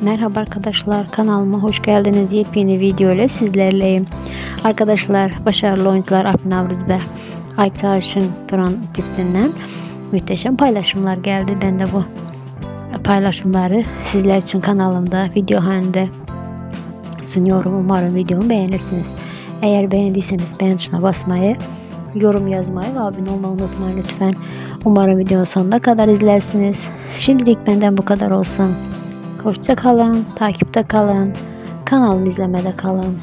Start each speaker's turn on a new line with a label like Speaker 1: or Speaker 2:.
Speaker 1: Merhaba arkadaşlar kanalıma hoş geldiniz. Yepyeni video ile sizlerleyim. Arkadaşlar başarılı oyuncular Alp Navruz ve Ayça Aşın Turan çiftinden muhteşem paylaşımlar geldi. Ben de bu paylaşımları sizler için kanalımda video halinde sunuyorum. Umarım videomu beğenirsiniz. Eğer beğendiyseniz beğen tuşuna basmayı, yorum yazmayı ve abone olmayı unutmayın lütfen. Umarım videonun sonuna kadar izlersiniz. Şimdilik benden bu kadar olsun. Hoşça kalın, takipte kalın, kanalımı izlemede kalın.